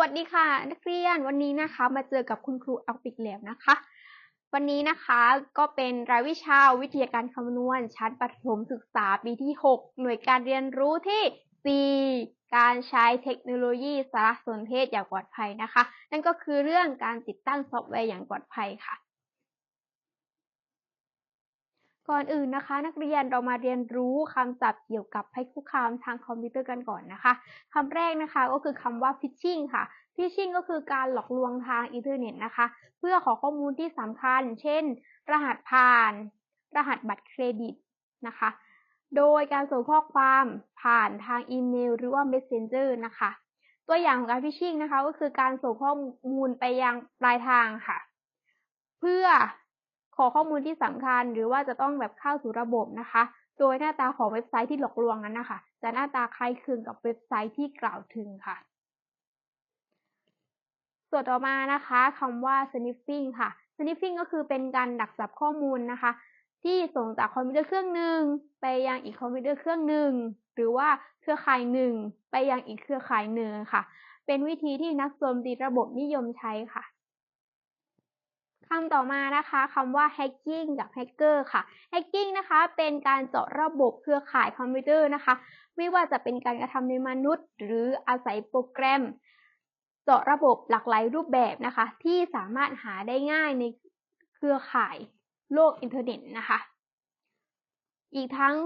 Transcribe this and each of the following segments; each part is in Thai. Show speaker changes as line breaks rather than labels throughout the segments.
วัสดีค่ะ นักเรียนวันนี้นะคะมาเจอกับคุณครูอัลปิกแล้วนะคะ วันนี้นะคะก็เป็นรายวิชาวิทยาการคำนวณชั้นประถมศึกษาปีที่ 6 หน่วยการเรียนรู้ที่ 4 การใช้เทคโนโลยีสารสนเทศอย่างปลอดภัยนะคะ นั่นก็คือเรื่องการติดตั้งซอฟต์แวร์อย่างปลอดภัยค่ะ ก่อนอื่นนะคะ นักเรียนเรามาเรียนรู้คำศัพท์เกี่ยวกับภัยคุกคามทางคอมพิวเตอร์กันก่อนนะคะคำแรกนะคะก็คือคำว่า phishing ค่ะ phishing ก็คือการหลอกลวงทางอินเทอร์เน็ตนะคะ เพื่อขอข้อมูลที่สำคัญ เช่น รหัสผ่าน รหัสบัตรเครดิตนะคะ โดยการส่งข้อความผ่านทางอีเมลหรือว่า Messenger นะคะ ตัวอย่างของการ phishing นะคะก็คือการส่งข้อมูลไปยังปลายทางค่ะ เพื่อ ขอข้อมูลที่สำคัญหรือว่าจะต้องแบบเข้าสู่ระบบนะคะ โดยหน้าตาของเว็บไซต์ที่หลอกลวงนั้นนะคะจะหน้าตาคล้ายคลึงกับเว็บไซต์ที่กล่าวถึงค่ะ ส่วนต่อมานะคะคำว่า sniffing ค่ะ sniffing ก็คือเป็นการดักจับข้อมูลนะคะ ที่ส่งจากคอมพิวเตอร์เครื่องหนึ่งไปยังอีกคอมพิวเตอร์เครื่องหนึ่งหรือว่าเครือข่ายหนึ่งไปยังอีกเครือข่ายหนึ่งค่ะ เป็นวิธีที่นักโจมตีระบบนิยมใช้ค่ะ คำต่อมานะคะคำว่า hacking กับ hacker ค่ะ hacking นะคะเป็นการเจาะระบบเครือข่ายคอมพิวเตอร์นะคะ ไม่ว่าจะเป็นการกระทำในมนุษย์ หรืออาศัยโปรแกรม เจาะระบบหลากหลายรูปแบบนะคะ ที่สามารถหาได้ง่ายในเครือข่ายโลกอินเทอร์เน็ตนะคะ อีกทั้ง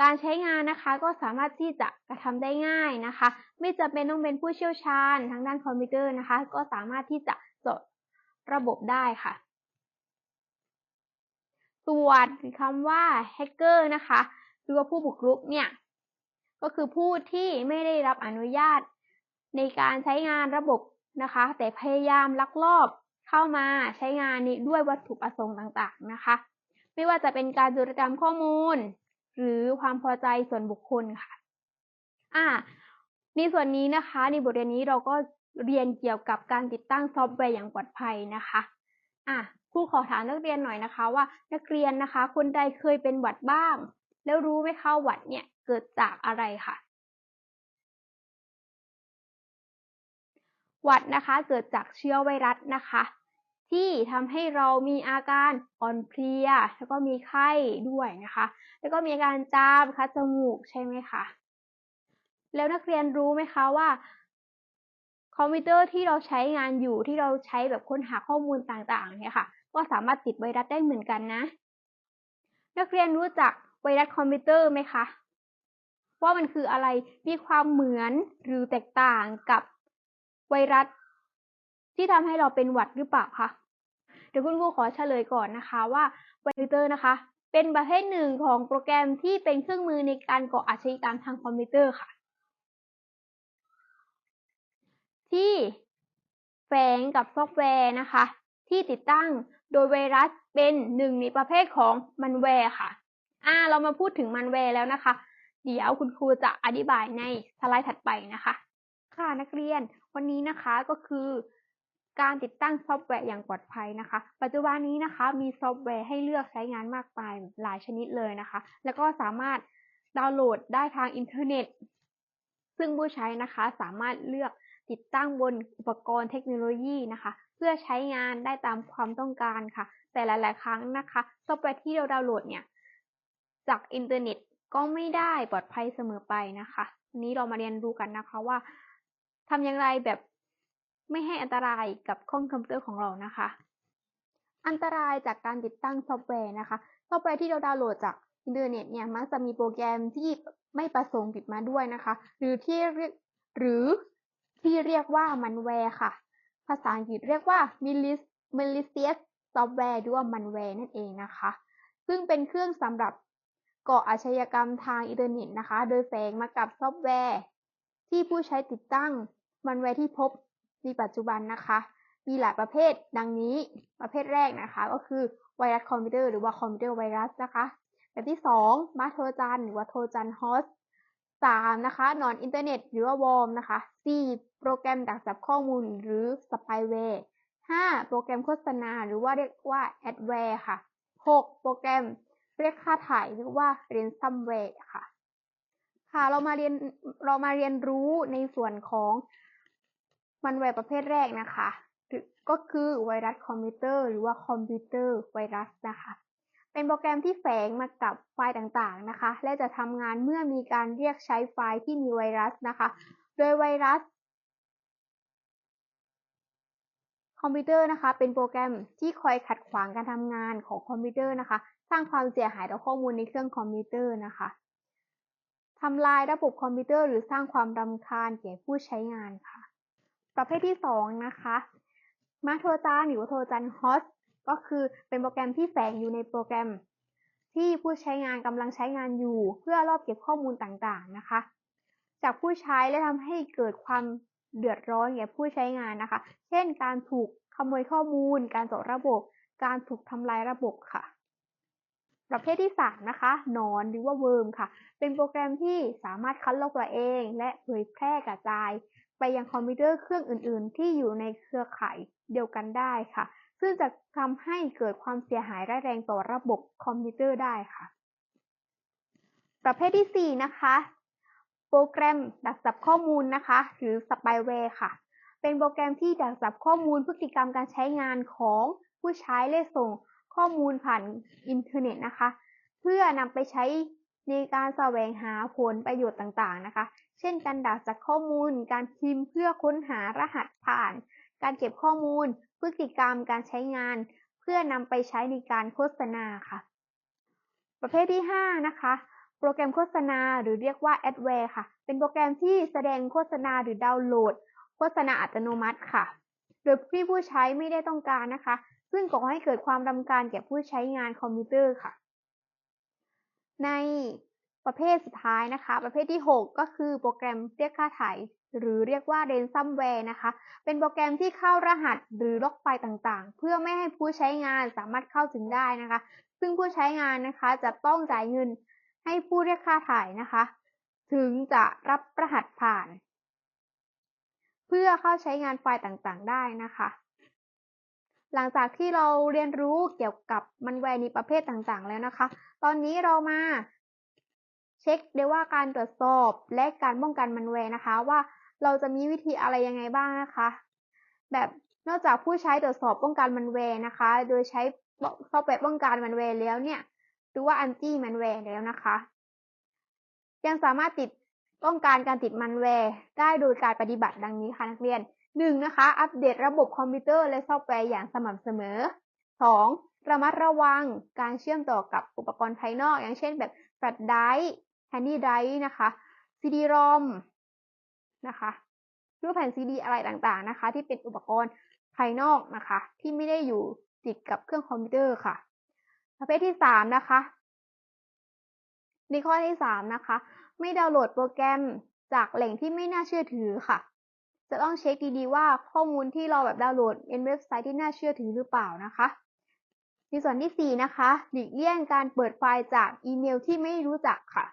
การใช้งานนะคะก็สามารถที่จะกระทำได้ง่ายนะคะ ไม่จำเป็นต้องเป็นผู้เชี่ยวชาญทางด้านคอมพิวเตอร์นะคะ ก็สามารถที่จะเจาะ ระบบได้ค่ะ ส่วนคำว่าแฮกเกอร์นะคะหรือว่าผู้บุกรุกเนี่ย ก็คือผู้ที่ไม่ได้รับอนุญาตในการใช้งานระบบนะคะ แต่พยายามลักลอบเข้ามาใช้งานนี้ด้วยวัตถุประสงค์ต่างๆนะคะ ไม่ว่าจะเป็นการจุรกรรมข้อมูล หรือความพอใจส่วนบุคคลค่ะ อ่าในส่วนนี้นะคะ ในบทเรียนนี้เราก็ เรียนเกี่ยวกับการติดตั้งซอฟต์แวร์อย่างปลอดภัยนะคะอะครูขอถามนักเรียนหน่อยนะคะว่านักเรียนนะคะ คนใดเคยเป็นหวัดบ้าง แล้วรู้ไหมคะหวัดเนี่ยเกิดจากอะไรค่ะ หวัดนะคะเกิดจากเชื้อไวรัสนะคะ ที่ทำให้เรามีอาการอ่อนเพลีย แล้วก็มีไข้ด้วยนะคะ แล้วก็มีอาการจามคัดจมูกใช่ไหมคะแล้วนักเรียนรู้ไหมคะว่า คอมพิวเตอร์ที่เราใช้งานอยู่ที่เราใช้แบบค้นหาข้อมูลต่างๆเนี่ยค่ะก็สามารถติดไวรัสได้เหมือนกันนะ นักเรียนรู้จักไวรัสคอมพิวเตอร์ไหมคะ ว่ามันคืออะไรมีความเหมือนหรือแตกต่างกับไวรัส ที่ทำให้เราเป็นหวัดหรือเปล่าคะเดี๋ยวคุณครูขอเฉลยก่อนนะคะว่าไวรัสนะคะ เป็นประเภทหนึ่งของโปรแกรมที่เป็นเครื่องมือในการก่ออาชญากรรมทางคอมพิวเตอร์ค่ะ ที่แฝงกับซอฟต์แวร์นะคะ ที่ติดตั้งโดยไวรัสเป็นหนึ่งในประเภทของมันแวร์ค่ะ อ่า เรามาพูดถึงมันแวร์แล้วนะคะ เดี๋ยวคุณครูจะอธิบายในสไลด์ถัดไปนะคะ ค่ะนักเรียน วันนี้นะคะก็คือการติดตั้งซอฟต์แวร์อย่างปลอดภัยนะคะ ปัจจุบันนี้นะคะ มีซอฟต์แวร์ให้เลือกใช้งานมากมายหลายชนิดเลยนะคะ แล้วก็สามารถดาวน์โหลดได้ทางอินเทอร์เน็ต ซึ่งผู้ใช้นะคะสามารถเลือกติดตั้งบนอุปกรณ์เทคโนโลยีนะคะ เพื่อใช้งานได้ตามความต้องการค่ะ แต่หลาย ๆ ครั้งนะคะซอฟต์แวร์ที่เราดาวน์โหลดเนี่ยจากอินเทอร์เน็ตก็ไม่ได้ปลอดภัยเสมอไปนะคะวันนี้เรามาเรียนรู้กันนะคะว่าทำอย่างไรแบบไม่ให้อันตรายกับคอมพิวเตอร์ของเรานะคะ อันตรายจากการติดตั้งซอฟต์แวร์นะคะ ซอฟต์แวร์ที่เราดาวน์โหลดจาก อินเทอร์เน็ตเนี่ยมักจะมีโปรแกรมที่ไม่ประสงค์ติดมาด้วยนะคะ หรือที่เรียกหรือที่เรียกว่ามันแวร์ค่ะ ภาษาอังกฤษเรียกว่า malicious software หรือว่ามันแวร์นั่นเองนะคะ ซึ่งเป็นเครื่องสำหรับก่ออาชญากรรมทางอินเทอร์เน็ตนะคะ โดยแฝงมากับซอฟต์แวร์ ที่ผู้ใช้ติดตั้งมันแวร์ที่พบในปัจจุบันนะคะ มีหลายประเภทดังนี้ประเภทแรกนะคะ ก็คือไวรัสคอมพิวเตอร์หรือว่าคอมพิวเตอร์ไวรัสนะคะ แบบที่ 2 มาโทรจันหรือว่าโทรจันฮอส3นะคะนอนอินเทอร์เน็ตหรือว่าวอร์มนะคะ4โปรแกรมดักจับข้อมูลหรือสปายแวร์5โปรแกรมโฆษณาหรือว่าเรียกว่าแอดแวร์ค่ะ 6 โปรแกรมเรียกค่าถ่ายหรือว่าเรนซัมแวร์ค่ะ ค่ะเรามาเรียนเรามาเรียนรู้ในส่วนของมันแวร์ประเภทแรกนะคะ ก็คือไวรัสคอมพิวเตอร์หรือว่าคอมพิวเตอร์ไวรัสนะคะ เป็นโปรแกรมที่แฝงมากับไฟล์ต่างๆนะคะ และจะทำงานเมื่อมีการเรียกใช้ไฟล์ที่มีไวรัสนะคะ โดยไวรัส คอมพิวเตอร์นะคะ เป็นโปรแกรมที่คอยขัดขวางการทำงานของคอมพิวเตอร์นะคะ สร้างความเสียหายต่อข้อมูลในเครื่องคอมพิวเตอร์นะคะทำลายระบบคอมพิวเตอร์หรือสร้างความรำคาญแก่ผู้ใช้งานค่ะ ประเภทที่ 2 นะคะมาโทรจานหรือว่าโทรจานฮอส ก็คือเป็นโปรแกรมที่แฝงอยู่ในโปรแกรม ที่ผู้ใช้งานกำลังใช้งานอยู่ เพื่อรอบเก็บข้อมูลต่างๆนะคะ จากผู้ใช้และทำให้เกิดความเดือดร้อนแก่ผู้ใช้งานนะคะ เช่น การถูกขโมยข้อมูล การตกระบบ การถูกทำลายระบบค่ะ ประเภทที่3นะคะ นอนหรือว่าเวิร์มค่ะ เป็นโปรแกรมที่สามารถคัดลอกตัวเอง และเผยแพร่กระจาย ไปยังคอมพิวเตอร์เครื่องอื่น ๆ ที่อยู่ในเครือข่ายเดียวกันได้ค่ะ ซึ่งจะทำให้เกิดความเสียหายร้ายแรงต่อระบบคอมพิวเตอร์ได้ค่ะ ประเภทที่ 4 นะคะ โปรแกรมดักจับข้อมูลนะคะ หรือสปายแวร์ค่ะ เป็นโปรแกรมที่ดักจับข้อมูลพฤติกรรมการใช้งานของผู้ใช้และส่งข้อมูลผ่านอินเทอร์เน็ตนะคะ เพื่อนำไปใช้ในการแสวงหาผลประโยชน์ต่างๆนะคะ เช่น การดักจับข้อมูล การพิมพ์เพื่อค้นหารหัสผ่าน การเก็บข้อมูล พฤติกรรมการใช้งาน เพื่อนำไปใช้ในการโฆษณาค่ะ ประเภทที่ 5 นะคะ โปรแกรมโฆษณาหรือเรียกว่าแอดแวร์ค่ะ เป็นโปรแกรมที่แสดงโฆษณาหรือดาวน์โหลด โฆษณาอัตโนมัติค่ะ โดยที่ผู้ใช้ไม่ได้ต้องการนะคะ ซึ่งก่อให้เกิดความรำคาญแก่ผู้ใช้งานคอมพิวเตอร์ค่ะ ใน ประเภทสุดท้ายนะคะ ประเภทที่ 6 ก็คือโปรแกรมเรียกค่าไถ่หรือเรียกว่าเรนซัมแวร์นะคะ เป็นโปรแกรมที่เข้ารหัสหรือล็อกไฟล์ต่างๆ เพื่อไม่ให้ผู้ใช้งานสามารถเข้าถึงได้นะคะ ซึ่งผู้ใช้งานนะคะจะต้องจ่ายเงินให้ผู้เรียกค่าถ่ายนะคะ ถึงจะรับรหัสผ่าน เพื่อเข้าใช้งานไฟล์ต่างๆ ได้นะคะหลังจากที่เราเรียนรู้เกี่ยวกับมันแวร์ในประเภทต่างๆ แล้วนะคะ ตอนนี้เรามา เช็คได้ว่าการตรวจสอบและการป้องกันมันแวร์นะคะ ว่าเราจะมีวิธีอะไรยังไงบ้างนะคะ แบบนอกจากผู้ใช้ตรวจสอบป้องกันมันแวร์นะคะ โดยใช้ซอฟต์แวร์ป้องกันมันแวร์แล้วเนี่ยหรือว่าอันตี้มันแวร์แล้วนะคะ ยังสามารถติดป้องกันการติดมันแวร์ได้โดยการปฏิบัติดังนี้ค่ะนักเรียน 1. นะคะ อัปเดตระบบคอมพิวเตอร์และซอฟต์แวร์อย่างสม่ำเสมอ 2. ระมัดระวังการเชื่อมต่อกับอุปกรณ์ภายนอก อย่างเช่นแบบแฟลชไดร์ แฮนดี้ไดร์นะคะ CD-ROM นะคะรือแผ่นซีดีอะไรต่างๆนะคะ ที่เป็นอุปกรณ์ภายนอกนะคะ ที่ไม่ได้อยู่ติดกับเครื่องคอมพิวเตอร์ค่ะ ประเภทที่สามนะคะในข้อที่สามนะคะ ไม่ดาวน์โหลดโปรแกรมจากแหล่งที่ไม่น่าเชื่อถือค่ะ จะต้องเช็คดีๆว่าข้อมูลที่เราแบบดาวน์โหลดเป็นเว็บไซต์ที่น่าเชื่อถือหรือเปล่านะคะในส่วนที่สี่นะคะ หลีกเลี่ยงการเปิดไฟล์จากอีเมลที่ไม่รู้จักค่ะ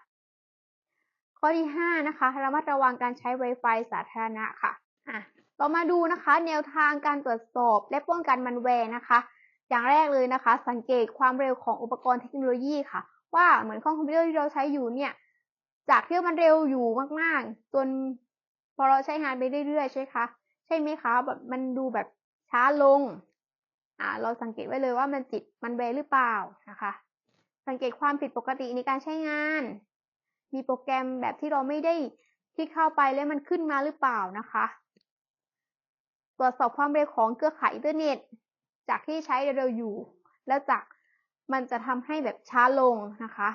ข้อที่ห้านะคะ ระมัดระวังการใช้ Wi-Fi สาธารณะค่ะอะเรามาดูนะคะ แนวทางการตรวจสอบและป้องกันมันแวร์นะคะ อย่างแรกเลยนะคะ สังเกตความเร็วของอุปกรณ์เทคโนโลยีค่ะ ว่าเหมือนคอมพิวเตอร์ที่เราใช้อยู่เนี่ย จากที่มันเร็วอยู่มากๆ จนพอเราใช้งานไปเรื่อยๆ ใช่ไหมคะ ใช่ไหมคะแบบมันดูแบบช้าลงอ่าเราสังเกตไว้เลยว่ามันจิตมันแวร์หรือเปล่านะคะ สังเกตความผิดปกติในการใช้งาน มีโปรแกรมแบบที่เราไม่ได้ที่เข้าไปแล้วมันขึ้นมาหรือเปล่านะคะ ตรวจสอบความเร็วของเครือข่ายอินเทอร์เน็ต จากที่ใช้เร็วอยู่ แล้วจากมันจะทำให้แบบช้าลงนะคะ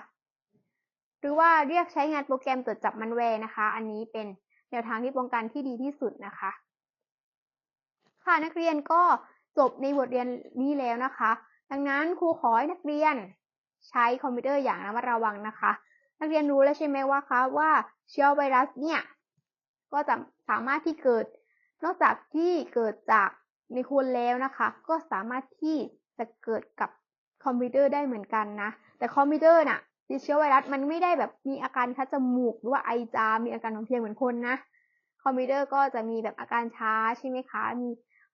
หรือว่าเรียกใช้งานโปรแกรมตรวจจับมันแวร์นะคะ อันนี้เป็นแนวทางที่ป้องกันที่ดีที่สุดนะคะ ค่ะนักเรียนก็จบในบทเรียนนี้แล้วนะคะ ดังนั้นครูขอให้นักเรียนใช้คอมพิวเตอร์อย่างระมัดระวังนะคะ นักเรียนรู้แล้วใช่ไหมว่าคะว่าเชื้อไวรัสเนี่ยก็จะสามารถที่เกิด นอกจากที่เกิดจากในคนแล้วนะคะ ก็สามารถที่จะเกิดกับคอมพิวเตอร์ได้เหมือนกันนะ แต่คอมพิวเตอร์น่ะติดเชื้อไวรัสมันไม่ได้แบบมีอาการคัดจมูกหรือว่าไอจามมีอาการของเพียงเหมือนคนนะ คอมพิวเตอร์ก็จะมีแบบอาการช้าใช่ไหมคะ มี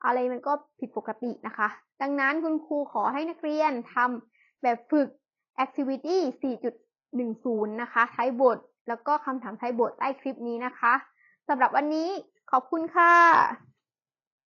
อะไรมันก็ผิดปกตินะคะ ดังนั้นคุณครูขอให้นักเรียนทำแบบฝึก activity 4.10 นะคะ ท้ายบท แล้วก็คำถามท้ายบทใต้คลิปนี้นะคะสำหรับวันนี้ขอบคุณค่ะ